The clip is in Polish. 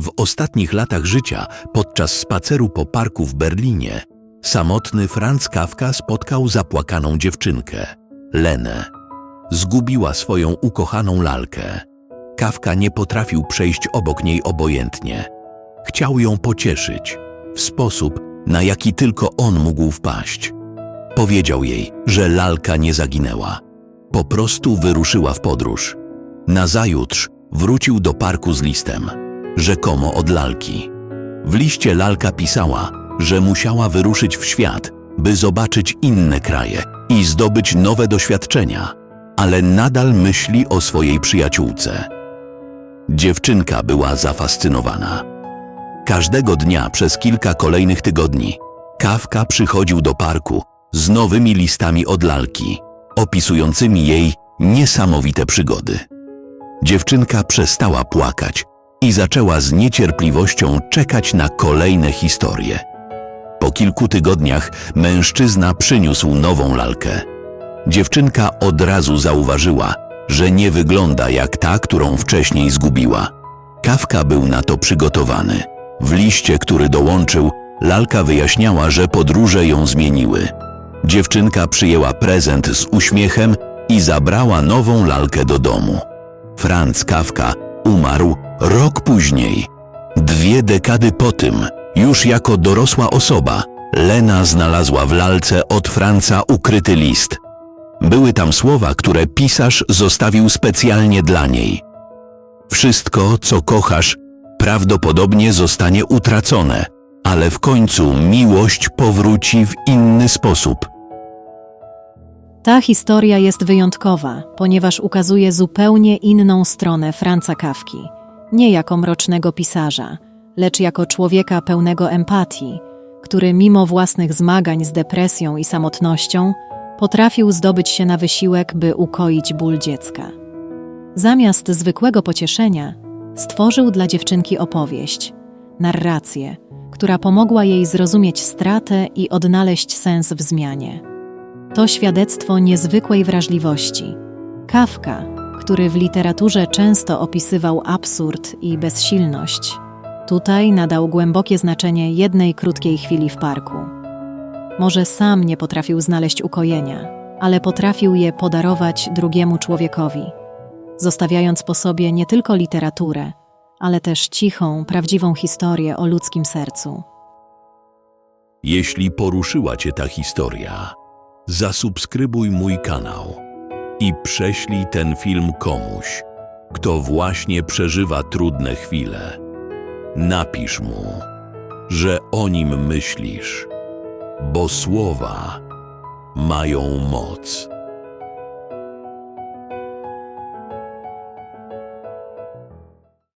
W ostatnich latach życia, podczas spaceru po parku w Berlinie, samotny Franz Kafka spotkał zapłakaną dziewczynkę, Lenę. Zgubiła swoją ukochaną lalkę. Kafka nie potrafił przejść obok niej obojętnie. Chciał ją pocieszyć w sposób, na jaki tylko on mógł wpaść. Powiedział jej, że lalka nie zaginęła. Po prostu wyruszyła w podróż. Nazajutrz wrócił do parku z listem, rzekomo od lalki. W liście lalka pisała, że musiała wyruszyć w świat, by zobaczyć inne kraje i zdobyć nowe doświadczenia, ale nadal myśli o swojej przyjaciółce. Dziewczynka była zafascynowana. Każdego dnia przez kilka kolejnych tygodni Kafka przychodził do parku z nowymi listami od lalki, opisującymi jej niesamowite przygody. Dziewczynka przestała płakać i zaczęła z niecierpliwością czekać na kolejne historie. Po kilku tygodniach mężczyzna przyniósł nową lalkę. Dziewczynka od razu zauważyła, że nie wygląda jak ta, którą wcześniej zgubiła. Kafka był na to przygotowany. W liście, który dołączył, lalka wyjaśniała, że podróże ją zmieniły. Dziewczynka przyjęła prezent z uśmiechem i zabrała nową lalkę do domu. Franz Kafka umarł rok później. Dwie dekady po tym, już jako dorosła osoba, Lena znalazła w lalce od Franca ukryty list. Były tam słowa, które pisarz zostawił specjalnie dla niej. Wszystko, co kochasz, prawdopodobnie zostanie utracone, ale w końcu miłość powróci w inny sposób. Ta historia jest wyjątkowa, ponieważ ukazuje zupełnie inną stronę Franca Kawki. Nie jako mrocznego pisarza, lecz jako człowieka pełnego empatii, który mimo własnych zmagań z depresją i samotnością potrafił zdobyć się na wysiłek, by ukoić ból dziecka. Zamiast zwykłego pocieszenia, stworzył dla dziewczynki opowieść, narrację, która pomogła jej zrozumieć stratę i odnaleźć sens w zmianie. To świadectwo niezwykłej wrażliwości. Kafka, który w literaturze często opisywał absurd i bezsilność, tutaj nadał głębokie znaczenie jednej krótkiej chwili w parku. Może sam nie potrafił znaleźć ukojenia, ale potrafił je podarować drugiemu człowiekowi, zostawiając po sobie nie tylko literaturę, ale też cichą, prawdziwą historię o ludzkim sercu. Jeśli poruszyła Cię ta historia, zasubskrybuj mój kanał i prześlij ten film komuś, kto właśnie przeżywa trudne chwile. Napisz mu, że o nim myślisz, bo słowa mają moc.